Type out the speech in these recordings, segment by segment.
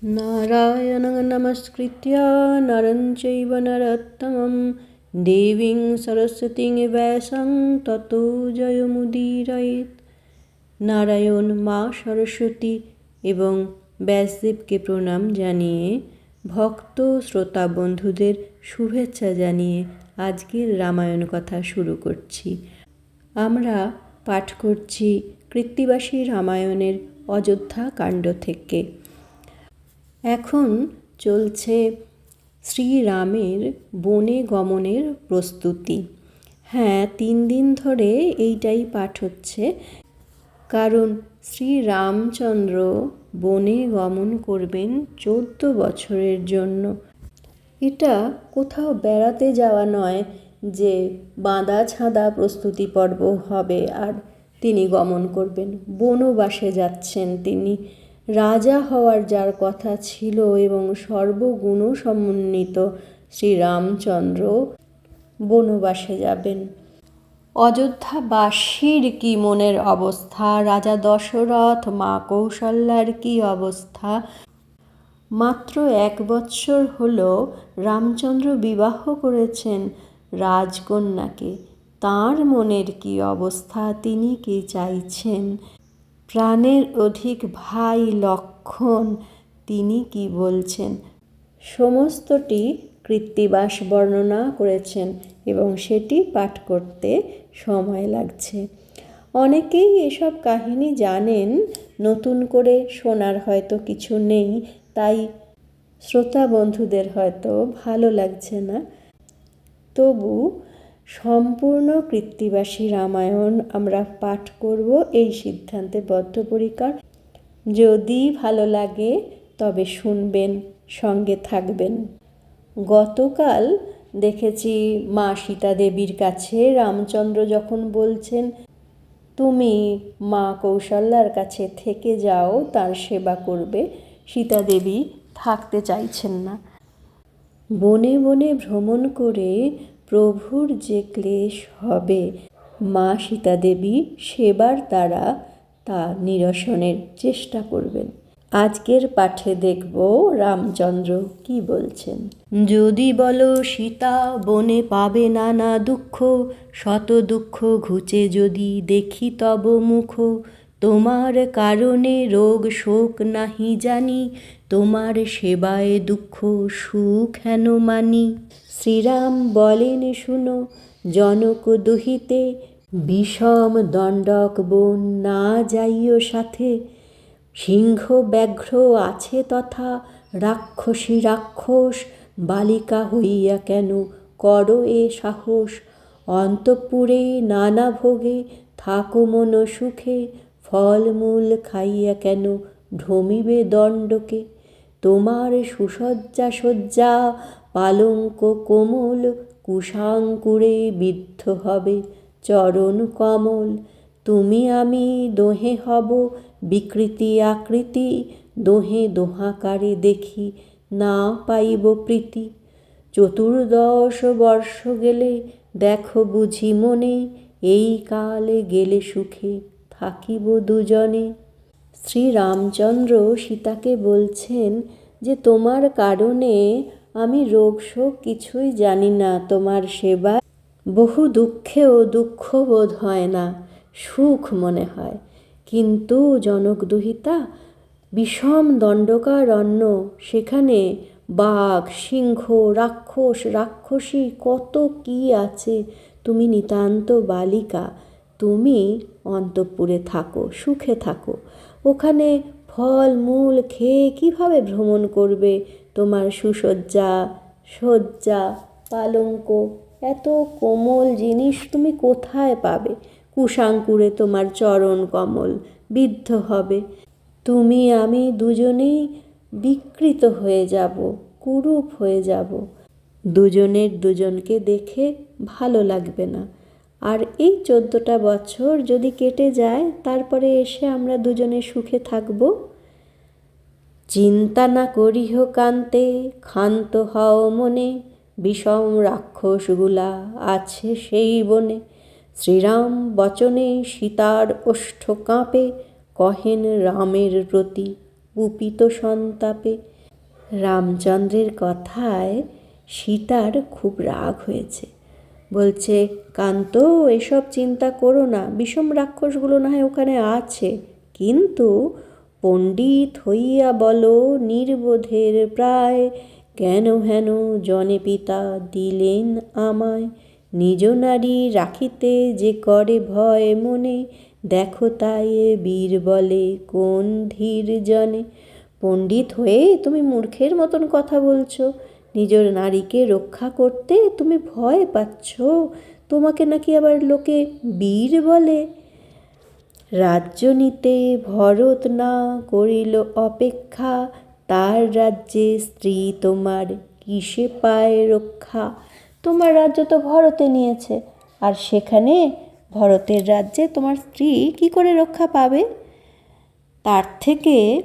नारायणं नमस्कृत्य नरं चैव नरोत्तमं দেবীং সরস্বতীং ব্যাসং তত জয়মুদীরয়েত নারায়ণ মা সরস্বতী এবং ব্যাসদেবকে প্রণাম জানিয়ে ভক্ত শ্রোতা বন্ধুদের শুভেচ্ছা জানিয়ে আজকের রামায়ণ কথা শুরু করছি আমরা পাঠ করছি কৃত্তিবাসী রামায়ণের অযোধ্যা কাণ্ড থেকে এখন চলছে শ্রীরামের বনে গমনের প্রস্তুতি। হ্যাঁ তিন দিন ধরে এইটাই পাঠ হচ্ছে। কারণ শ্রীরামচন্দ্র বনে গমন করবেন চোদ্দ বছরের জন্য। এটা কোথাও বেড়াতে যাওয়া নয় যে বাঁধা ছাঁদা প্রস্তুতি পর্ব হবে আর তিনি গমন করবেন। বনবাসে যাচ্ছেন তিনি। রাজা হওয়ার যার কথা ছিল এবং সর্বগুণ সমন্বিত, শ্রীরামচন্দ্র বনবাসে যাবেন। অযোধ্যাবাসীর কি মনের অবস্থা? রাজা দশরথ, মা কৌশল্যার কি অবস্থা? মাত্র এক বৎসর হল রামচন্দ্র বিবাহ করেছেন রাজকন্যাকে। তাঁর মনের কি অবস্থা, তিনি কি চাইছেন? প্রাণের অধিক ভাই লক্ষণ তিনি কি বলছেন? সমস্তটি কৃত্তিবাস বর্ণনা করেছেন এবং সেটি পাঠ করতে সময় লাগছে। অনেকেই এসব কাহিনী জানেন, নতুন করে শোনার হয়তো কিছু নেই, তাই শ্রোতা বন্ধুদের হয়তো ভালো লাগছে না। তবু সম্পূর্ণ কৃত্তিবাসী রামায়ণ আমরা পাঠ করব। এই সিদ্ধান্তে বদ্ধপরিকার। যদি ভালো লাগে, তবে শুনবেন, সঙ্গে থাকবেন। গতকাল দেখেছি মা সীতা দেবীর কাছে রামচন্দ্র যখন বলছেন, তুমি মা কৌশল্যার কাছে থেকে যাও, তার সেবা করবে। সীতা দেবী থাকতে চাইছেন না। বনে বনে ভ্রমণ করে প্রভুর যে ক্লেশ হবে, মা সীতা দেবী সেবার তারা তা নিরসনের চেষ্টা করবেন। আজকের পাঠে দেখব রামচন্দ্র কি বলছেন। যদি বলো সীতা, বনে পাবে নানা দুঃখ, শত দুঃখ ঘুচে যদি দেখি তব মুখ তোমার কারণে রোগ শোক নাহি জানি, তোমার সেবায় দুঃখ সুখ হেন মানি। শ্রীরাম বলেন, শুনো, জনক দুহিতে বিষম দণ্ডক বন না যাইও সাথে। সিংহ ব্যাঘ্র আছে তথা রাক্ষসী রাক্ষস, বালিকা হইয়া কেন কর এ সাহস? অন্তপুরে নানা ভোগে থাকো মন সুখে ফলমূল খাইয়া কেন ভ্রমিবে দণ্ডকে? তোমার সুসজ্জা সজ্জা পালঙ্ক কোমল, কুশাঙ্কুরে বিদ্ধ হবে চরণ কমল। তুমি আমি দোহে হব, বিকৃতি আকৃতি, দোহে দোহাকারে দেখি না পাইব প্রীতি। চতুর্দশ বর্ষ গেলে দেখো বুঝি মনে, এই কালে গেলে সুখে। থাকিব দুজনে। শ্রীরামচন্দ্র সীতাকে বলছেন যে, তোমার কারণে আমি রোগ শোক কিছুই জানি না, তোমার সেবা বহু দুঃখেও দুঃখ বোধ হয় না, সুখ মনে হয়। কিন্তু জনকদুহিতা বিষম দণ্ডকারণ্য, সেখানে বাঘ, সিংহ, রাক্ষস, রাক্ষসী কত কি আছে, তুমি নিতান্ত বালিকা। তুমি অন্তঃপুরে থাকো, সুখে থাকো। ওখানে ফল, মূল খেয়ে কীভাবে ভ্রমণ করবে? তোমার সুসজ্জা সজ্জা পালঙ্ক, এত কোমল জিনিস তুমি কোথায় পাবে? কুশাঙ্কুরে তোমার চরণ কমল, বিদ্ধ হবে। তুমি, আমি দুজনেই বিকৃত হয়ে যাব, কুরূপ হয়ে যাব। দুজনের দুজনকে দেখে ভালো লাগবে না। আর এই চোদ্দোটা বছর যদি কেটে যায়, তারপরে এসে আমরা দুজনে সুখে থাকব। চিন্তা না করিহ কান্তে, ক্ষান্ত হও মনে, বিষম রাক্ষসগুলা আছে সেই বনে। শ্রীরাম বচনে সীতার ওষ্ঠ কাঁপে, কহেন রামের প্রতি কুপিত সন্তাপে। রামচন্দ্রের কথায় সীতার খুব রাগ হয়েছে। বলছে, কান্ত, এসব চিন্তা করো না, বিষম রাক্ষসগুলো না হয় ওখানে আছে। কিন্তু পণ্ডিত হইয়া বলো, নির্বোধের প্রায় কেন হেন জনে পিতা দিলেন আমায়। নিজ নারী রাখিতে যে করে ভয় মনে, দেখো তাই বীর বলে কোন ধীর জনে। পণ্ডিত হয়ে তুমি মূর্খের মতন কথা বলছো। নিজের নারীকে রক্ষা করতে তুমি ভয় পাচ্ছ। তোমাকে নাকি আবার লোকে বীর বলে। রাজ্য নিতে ভরত না করিল অপেক্ষা। তার রাজ্যে স্ত্রী তোমার কিসে পায় রক্ষা? তোমার রাজ্য তো ভরতে নিয়েছে। আর সেখানে ভরতের রাজ্যে তোমার স্ত্রী কি করে রক্ষা পাবে? তার থেকে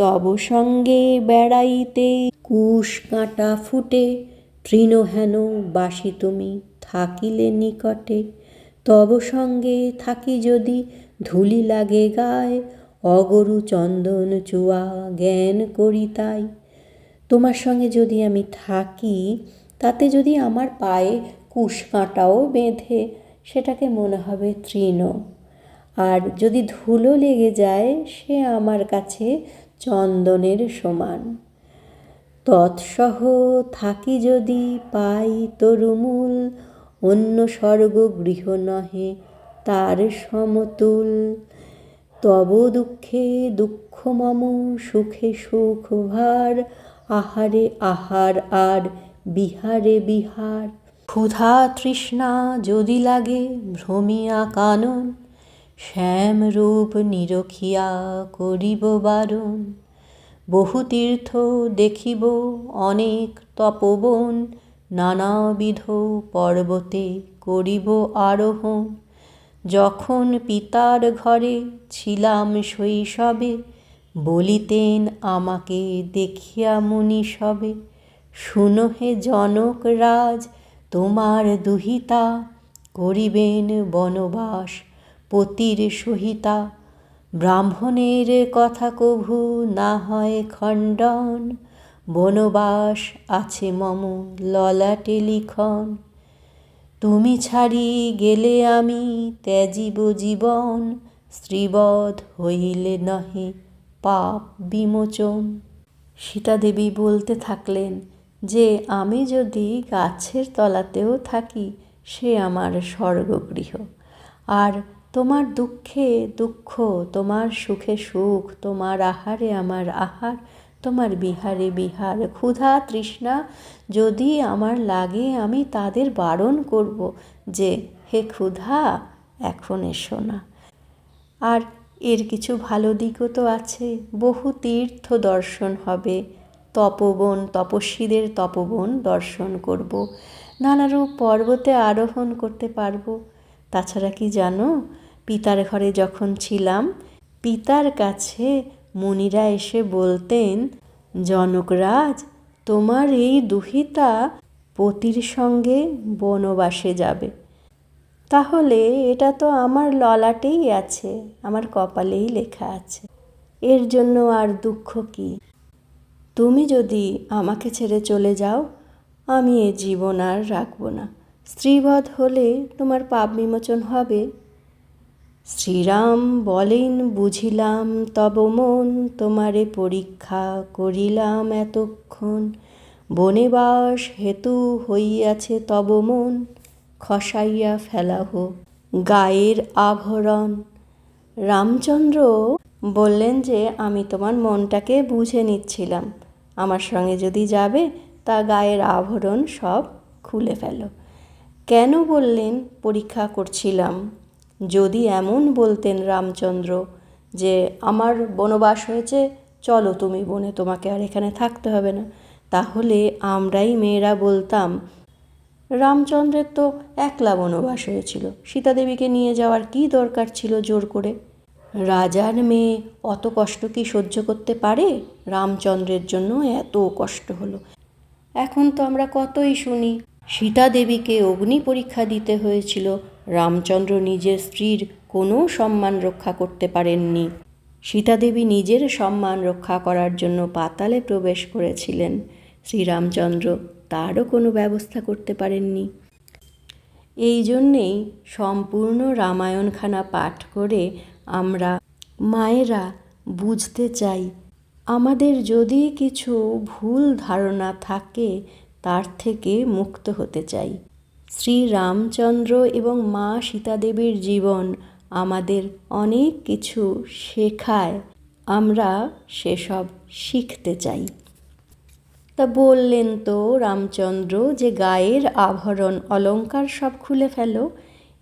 তব সঙ্গে বেড়াইতে কুশ কাঁটা ফুটে তৃণহেন বাসি তুমি থাকিলে নিকটে। তব সঙ্গে থাকি যদি ধুলি লাগে গায়ে, অগরু চন্দন চুয়া জ্ঞান করি তাই। তোমার সঙ্গে যদি আমি থাকি, তাতে যদি আমার পায়ে কুশ কাঁটাও বেঁধে, সেটাকে মনে হবে তৃণ। আর যদি ধুলো লেগে যায়, সে আমার কাছে চন্দনের সমান। তৎসহ থাকি যদি পাই তরুমূল, অন্য স্বর্গ গৃহ নহে তার সমতুল। তব দুঃখে দুঃখ মম, সুখে সুখ ভার, আহারে আহার আর বিহারে বিহার। ক্ষুধা তৃষ্ণা যদি লাগে ভ্রমিয়া কানন শ্যাম রূপ নিরখিয়া করিব বারণ। বহু তীর্থ দেখিব, অনেক তপবন, নানাবিধ পর্বতে করিব আরোহণ। যখন পিতার ঘরে ছিলাম শৈশবে, বলিতেন আমাকে দেখিয়া মুনি সবে, শুনো হে জনক রাজ, তোমার দুহিতা করিবেন বনবাস পতির সহিতা, ব্রাহ্মণের কথা কভু না হয় খণ্ডন, বনবাস আছে মম ললাটে লিখন। তুমি ছাড়ি গেলে আমি ত্যাজিব জীবন, স্ত্রীবধ হইলে নহে পাপ বিমোচন। সীতাদেবী বলতে থাকলেন, যে আমি যদি গাছের তলাতেও থাকি, সে আমার স্বর্গগৃহ। আর তোমার দুঃখে দুঃখ, তোমার সুখে সুখ, তোমার আহারে আমার আহার, তোমার বিহারে বিহার। ক্ষুধা তৃষ্ণা, যদি আমার লাগে আমি তাদের বারণ করব যে, হে ক্ষুধা, এখন এসো না। আর এর কিছু ভালো দিকও তো আছে, বহু তীর্থ দর্শন হবে। তপবন, তপস্বীদের তপবন দর্শন করব। নানারূপ পর্বতে আরোহণ করতে পারব। তাছাড়া কি জানো পিতার ঘরে যখন ছিলাম, পিতার কাছে মুনিরা এসে বলতেন জনকরাজ তোমার এই দুহিতা পতির সঙ্গে বনবাসে যাবে। তাহলে এটা তো আমার ললাটেই আছে, আমার কপালেই লেখা আছে। এর জন্য আর দুঃখ কি? তুমি যদি আমাকে ছেড়ে চলে যাও, আমি এ জীবন আর রাখব না। স্ত্রীবধ হলে তোমার পাপ বিমোচন হবে। শ্রীরাম বলেন, বুঝিলাম, তব মন তোমারে পরীক্ষা করিলাম এতক্ষণ। বনেবাস হেতু হইয়াছে তব মন, খসাইয়া ফেলা ফেলাহ গায়ের আভরণ। রামচন্দ্র বললেন যে, আমি তোমার মনটাকে বুঝে নিচ্ছিলাম। আমার সঙ্গে যদি যাবে, তা গায়ের আভরণ সব খুলে ফেলো। কেন বললেন, পরীক্ষা করছিলাম? যদি এমন বলতেন রামচন্দ্র যে, আমার বনবাস হয়েছে, চলো তুমি বনে, তোমাকে আর এখানে থাকতে হবে না। তাহলে আমরাই মেয়েরা বলতাম, রামচন্দ্রের তো একলা বনবাস হয়েছিল, সীতাদেবীকে নিয়ে যাওয়ার কি দরকার ছিল জোর করে? রাজার মেয়ে অত কষ্ট কি সহ্য করতে পারে? রামচন্দ্রের জন্য এত কষ্ট হলো। এখন তো আমরা কতই শুনি সীতা দেবীকে অগ্নি পরীক্ষা দিতে হয়েছিল রামচন্দ্র নিজের স্ত্রীর কোনো সম্মান রক্ষা করতে পারেননি। সীতাদেবী নিজের সম্মান রক্ষা করার জন্য পাতালে প্রবেশ করেছিলেন। শ্রীরামচন্দ্র তারও কোনো ব্যবস্থা করতে পারেননি। এই জন্যেই সম্পূর্ণ রামায়ণখানা পাঠ করে আমরা, মায়েরা, বুঝতে চাই, আমাদের যদি কিছু ভুল ধারণা থাকে, তার থেকে মুক্ত হতে চাই। শ্রী রামচন্দ্র এবং মা সীতাদেবীর জীবন আমাদের অনেক কিছু শেখায়। আমরা সেসব শিখতে চাই। তা বললেন তো রামচন্দ্র যে গায়ের আভরণ অলঙ্কার সব খুলে ফেলো।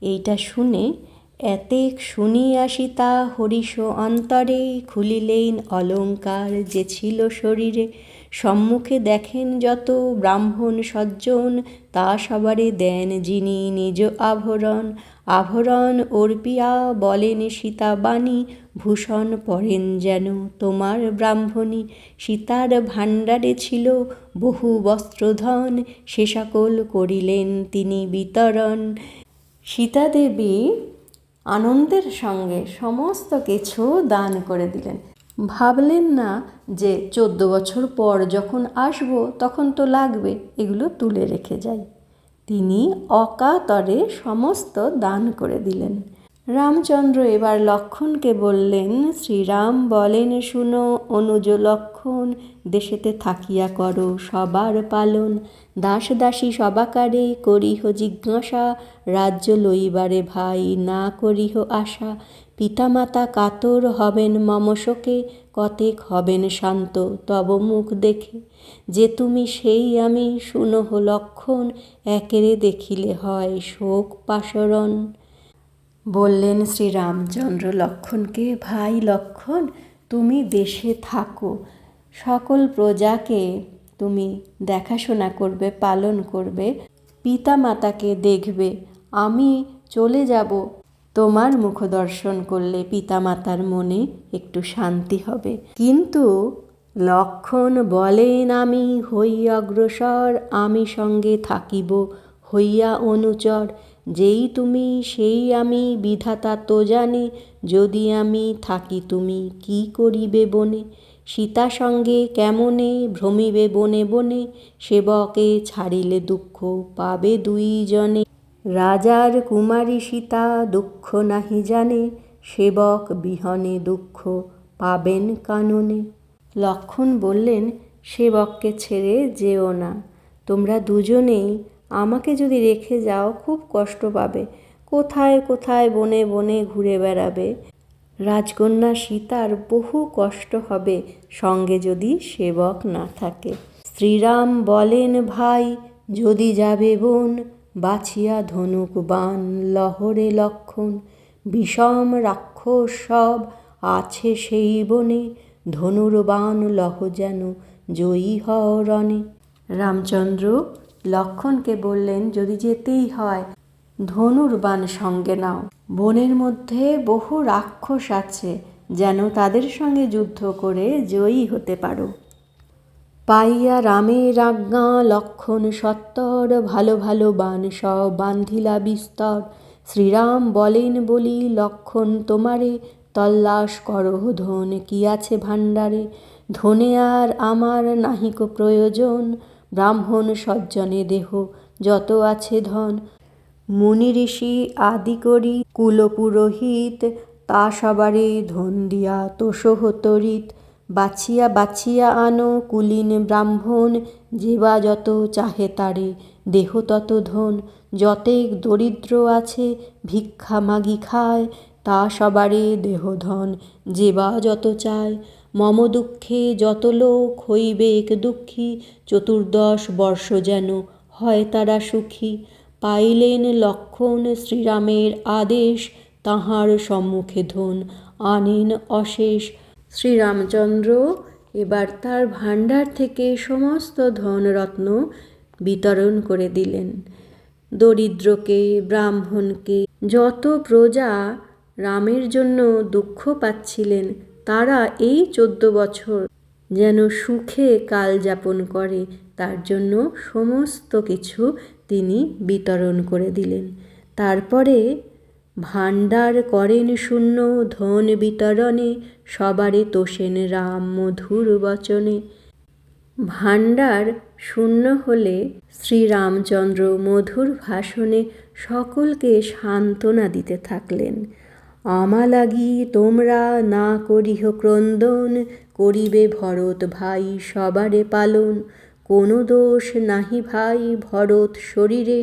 এইটা শুনে এতেক শুনিয়া সীতা হরিষ অন্তরে খুলিলেন অলঙ্কার যে ছিল শরীরে। সম্মুখে দেখেন যত ব্রাহ্মণ সজ্জন, তা সবারে দেন যিনি নিজ আভরণ। আভরণ অর্পিয়া বলেন সীতা বাণী ভূষণ পরেন যেন তোমার ব্রাহ্মণী। সীতার ভাণ্ডারে ছিল বহু বস্ত্রধন, সে সকল করিলেন তিনি বিতরণ। সীতাদেবী আনন্দের সঙ্গে সমস্ত কিছু দান করে দিলেন। ভাবলেন না যে চোদ্দ বছর পর যখন আসব, তখন তো লাগবে এগুলো তুলে রেখে যাই। তিনি অকাতরে সমস্ত দান করে দিলেন। রামচন্দ্র এবার লক্ষণকে বললেন, শ্রীরাম বলেন শুনো, অনুজ লক্ষণ, দেশেতে থাকিয়া করো সবার পালন। দাস দাসী সবাকারে করিহ জিজ্ঞাসা, রাজ্য লইবারে ভাই না করিহ আশা। পিতামাতা কাতর হবেন মমশোকে কতেক হবেন শান্ত, তব মুখ দেখে। যে তুমি সেই আমি শুনহ লক্ষণ, একেরে দেখিলে হয় শোক পাশরণ। বললেন শ্রীরামচন্দ্র লক্ষণকে ভাই লক্ষণ, তুমি দেশে থাকো। সকল প্রজাকে তুমি দেখাশোনা করবে, পালন করবে, পিতামাতাকে দেখবে। আমি চলে যাব তোমার মুখ দর্শন করলে পিতামাতার মনে একটু শান্তি হবে। কিন্তু লক্ষণ বলেন আমি, হই অগ্রসর, আমি সঙ্গে থাকিব, হইয়া অনুচর। যেই তুমি, সেই আমি, বিধাতা তো জানে, যদি আমি থাকি তুমি কি করিবে বনে? সীতা সঙ্গে কেমনে, ভ্রমিবে বনে বনে, সেবকে ছাড়িলে দুঃখ পাবে দুইজনে। রাজার কুমারী সীতা দুঃখ নাহি জানে, সেবক বিহনে দুঃখ পাবেন কাননে। লক্ষণ বললেন, সেবককে ছেড়ে যেও না। তোমরা দুজনেই আমাকে যদি রেখে যাও, খুব কষ্ট পাবে। কোথায় কোথায় বনে বনে ঘুরে বেড়াবে। রাজকন্যা সীতার বহু কষ্ট হবে, সঙ্গে যদি সেবক না থাকে। শ্রীরাম বলেন, ভাই, যদি যাবে বোন বাছিয়া ধনুক বান লহরে লক্ষণ, বিষম রাক্ষস সব আছে সেই বনে, ধনুর বান লহ যেন জয়ী হরণে। রামচন্দ্র লক্ষণকে বললেন, যদি যেতেই হয়, ধনুর বান সঙ্গে নাও। বনের মধ্যে বহু রাক্ষস আছে যেন তাদের সঙ্গে যুদ্ধ করে জয়ী হতে পারো। পাইয়া রামের আজ্ঞা, লক্ষণ সত্তর, ভালো ভালো বান সব বান্ধিলা বিস্তর। শ্রীরাম বলেন বলি, লক্ষণ তোমারে, তল্লাশ করহ ধন, কি আছে ভাণ্ডারে? ধনে আর আমার নাহিক প্রয়োজন, ব্রাহ্মণ সজ্জনে দেহ, যত আছে ধন। মুনি ঋষি আদি করি, কুলপুরোহিত, তা সবারে ধন দিয়া তোষহ তরিত। বাছিয়া বাছিয়া আনো কুলীন ব্রাহ্মণ যেবা যত চাহে তারে, দেহ তত ধন। যতেক দরিদ্র আছে, ভিক্ষা মাগি খায়, তা সবারে দেহ ধন যেবা যত চায়। মম দুঃখে যত লোক হইবেক দুঃখী, চতুর্দশ বর্ষ যেন হয় তারা সুখী। পাইলেন লক্ষণ শ্রীরামের আদেশ, তাহার সম্মুখে ধন, আনেন অশেষ শ্রীরামচন্দ্র, এবার তার ভাণ্ডার থেকে সমস্ত ধনরত্ন বিতরণ করে দিলেন। দরিদ্রকে, ব্রাহ্মণকে, যত প্রজা রামের জন্য দুঃখ পাচ্ছিলেন, তারা এই চোদ্দ বছর যেন সুখে কাল যাপন করে, তার জন্য সমস্ত কিছু তিনি বিতরণ করে দিলেন। তারপরে ভাণ্ডার করেন শূন্য, ধন বিতরণে সবারে তোষেন রাম মধুর বচনে। ভাণ্ডার শূন্য হলে শ্রীরামচন্দ্র মধুর ভাষণে সকলকে সান্ত্বনা দিতে থাকলেন। আমা লাগি তোমরা না করিহ ক্রন্দন, করিবে ভরত ভাই সবারে পালন। কোনো দোষ নাহি ভাই ভরত শরীরে,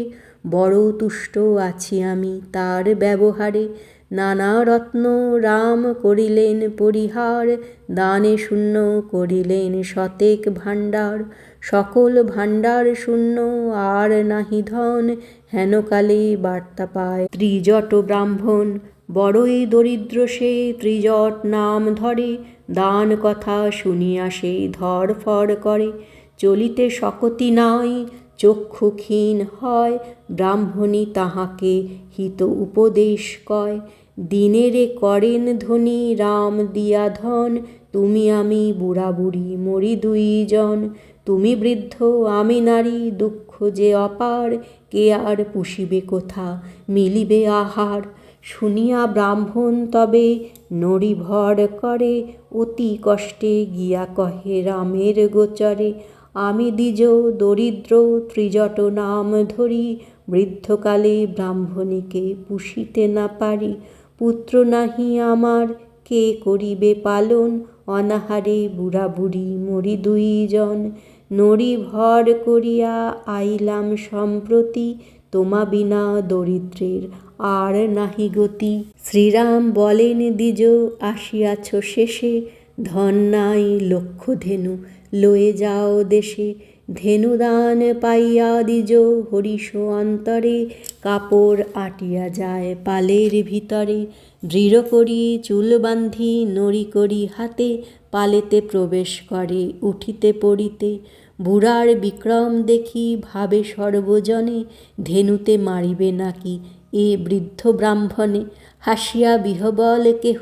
বড় তুষ্ট আছি আমি তার ব্যবহারে। নানা রত্ন রাম করিলেন পরিহার, দানে শূন্য করিলেন শতেক ভাণ্ডার। সকল ভাণ্ডার শূন্য, আর নাহি ধন হেনকালে বার্তা পায়। ত্রিজট ব্রাহ্মণ, বড়ই দরিদ্র সে, ত্রিজট নাম ধরে, দান কথা শুনিয়া সে ধরফর করে। চলিতে শকতি নাই চক্ষু ক্ষীণ হয় ব্রাহ্মণী তাহাকে হিত উপদেশ কয়। দিনেরে করেন ধনী রাম দিয়া ধন, তুমি আমি বুড়া বুড়ি মরি দুইজন তুমি বৃদ্ধ, আমি নারী, দুঃখ যে অপার, কে আর পুষিবে কোথা, মিলিবে আহার। শুনিয়া ব্রাহ্মণ তবে নড়ি ভর করে, অতি কষ্টে গিয়া কহে রামের গোচরে আমি দ্বিজ দরিদ্র ত্রিজট নাম ধরি, বৃদ্ধকালে ব্রাহ্মণীকে পুষিতে না পারি। পুত্র নাহি আমার, কে করিবে পালন? অনাহারে বুড়া বুড়ি মরি দুইজন। নড়ি ভর করিয়া আইলাম সম্প্রতি, তোমা বিনা দরিদ্রের আর নাহি গতি। শ্রীরাম বলেন, দ্বিজ, আসিয়াছ শেষে, ধন নাই লক্ষ ধেনু। লয়ে যাও দেশে, ধেনুদান পাইয়া দ্বিজ হরিষ অন্তরে, কাপড় আটিয়া যায় পালের ভিতরে, দৃঢ় করি চুল বান্ধি নড়ি করি হাতে, পালেতে প্রবেশ করে উঠিতে পড়িতে, বুড়ার বিক্রম দেখি ভাবে সর্বজনে, ধেনুতে মারিবে নাকি এ বৃদ্ধ ব্রাহ্মণে, হাসিয়া বিহবল কেহ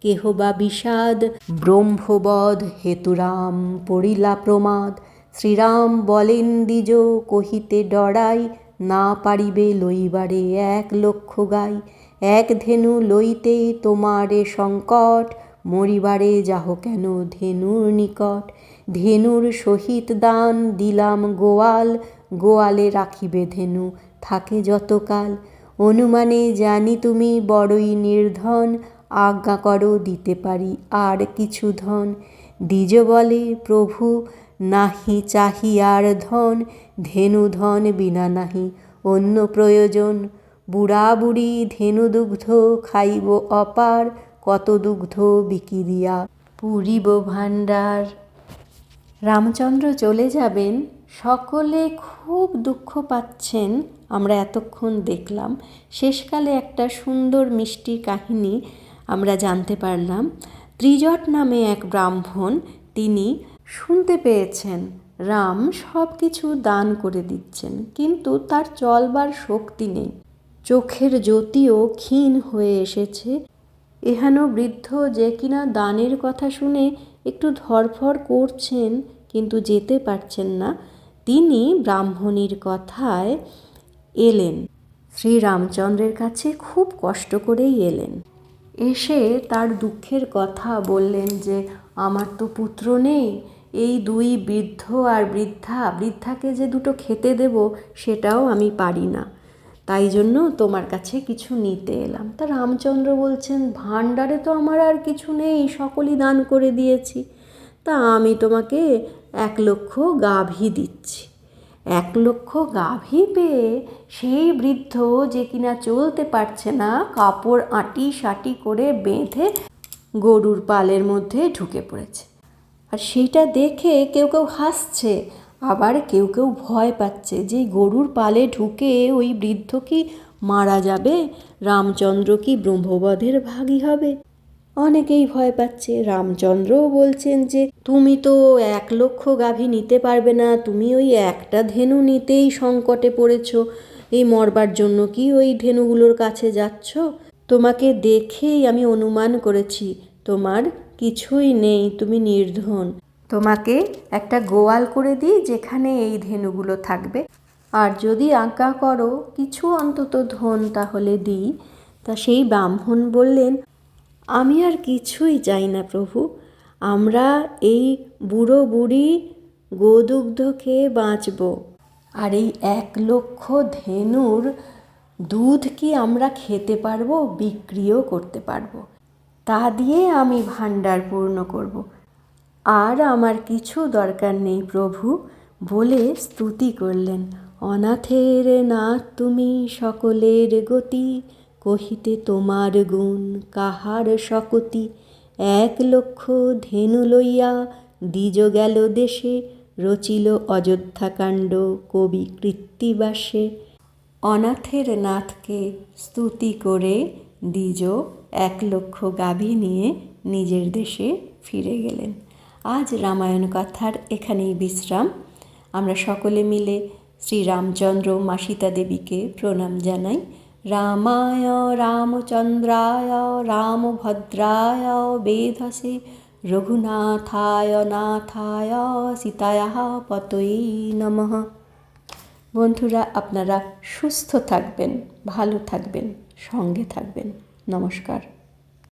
কেহ বা বিষাদ, ব্রহ্মবধ হেতুরাম পড়িলা প্রমাদ। শ্রীরাম বলেন, দ্বিজ কহিতে ডরাই, না পারিবে লইবারে এক লক্ষ গাই। এক ধেনু লইতে তোমারে সংকট, মরিবারে যাহ কেন ধেনুর নিকট? ধেনুর সহিত দান দিলাম গোয়াল, গোয়ালে রাখিবে ধেনু, থাকে যতকাল। অনুমানে জানি তুমি বড়ই নির্ধন আজ্ঞা করো, দিতে পারি। আর কিছু ধন দ্বিজ বলে, প্রভু, নাহি চাহি আর ধন, ধেনু ধন বিনা নাহি। অন্য প্রয়োজন, বুড়া বুড়ি ধেনু দুগ্ধ খাইব অপার, কত দুগ্ধ বিকিরিয়া পুরিব ভাণ্ডার। রামচন্দ্র চলে যাবেন, সকলে খুব দুঃখ পাচ্ছেন, আমরা এতক্ষণ দেখলাম। শেষকালে একটা সুন্দর মিষ্টি কাহিনী আমরা জানতে পারলাম, ত্রিজট নামে এক ব্রাহ্মণ তিনি শুনতে পেয়েছেন, রাম সব কিছু দান করে দিচ্ছেন, কিন্তু তার চলবার শক্তি নেই। চোখের জ্যোতিও ক্ষীণ হয়ে এসেছে। এহেন বৃদ্ধ যে কিনা দানের কথা শুনে একটু ধরফর করছেন, কিন্তু যেতে পারছেন না। তিনি ব্রাহ্মণীর কথায় এলেন। শ্রীরামচন্দ্রের কাছে খুব কষ্ট করেই এলেন। এসে তার দুঃখের কথা বললেন যে, আমার তো পুত্র নেই, এই দুই বৃদ্ধ আর বৃদ্ধা, বৃদ্ধাকে যে দুটো খেতে দেব সেটাও আমি পারি না। তাই জন্য তোমার কাছে কিছু নিতে এলাম। তা রামচন্দ্র বলছেন, ভাণ্ডারে তো আমার আর কিছু নেই, সকলই দান করে দিয়েছি। তা আমি তোমাকে এক লক্ষ গাভী দিচ্ছি। এক লক্ষ গাভী পেয়ে সেই বৃদ্ধ যে কিনা চলতে পারছে না, কাপড় আঁটি সাটি করে বেঁধে গরুর পালের মধ্যে ঢুকে পড়েছে। আর সেইটা দেখে কেউ কেউ হাসছে, আবার কেউ কেউ ভয় পাচ্ছে যে গরুর পালে ঢুকে ওই বৃদ্ধ কি মারা যাবে, রামচন্দ্র কি ব্রহ্মবধের ভাগী হবে? অনেকেই ভয় পাচ্ছে। রামচন্দ্রও বলছেন যে, তুমি তো এক লক্ষ গাভী নিতে পারবে না, তুমি ওই একটা ধেনু নিতেই সংকটে পড়েছ। এই মরবার জন্য কি ওই ধেনুগুলোর কাছে যাচ্ছ? তোমাকে দেখেই আমি অনুমান করেছি, তোমার কিছুই নেই, তুমি নির্ধন। তোমাকে একটা গোয়াল করে দিই যেখানে এই ধেনুগুলো থাকবে। আর যদি আজ্ঞা করো, কিছু অন্তত ধন তাহলে দিই। তা সেই ব্রাহ্মণ বললেন আমি আর কিছুই চাই না, প্রভু। আমরা এই বুড়ো বুড়ি গোদুগ্ধ খেয়ে বাঁচব। আর এই এক লক্ষ ধেনুর দুধ কি আমরা খেতে পারব, বিক্রিও করতে পারব? তা দিয়ে আমি ভাণ্ডার পূর্ণ করব। আর আমার কিছু দরকার নেই, প্রভু। বলে স্তুতি করলেন। অনাথের নাথ তুমি সকলের গতি। কহিতে তোমার গুণ কাহার শকতি? এক লক্ষ ধেনু লইয়া দ্বিজ গেল দেশে, রচিল অযোধ্যাকাণ্ড কবি কৃত্তিবাসে। অনাথের নাথকে স্তুতি করে দ্বিজ এক লক্ষ গাভী নিয়ে নিজের দেশে ফিরে গেলেন। আজ রামায়ণ কথার এখানেই বিশ্রাম। আমরা সকলে মিলে শ্রীরামচন্দ্র মা সীতা দেবীকে প্রণাম জানাই। রামায় রামচন্দ্রায় রামভদ্রায় বেধসে রঘুনাথায় নাথায় সীতায়া পতই নমঃ বন্ধুরা, আপনারা সুস্থ থাকবেন, ভালো থাকবেন, সঙ্গে থাকবেন। নমস্কার।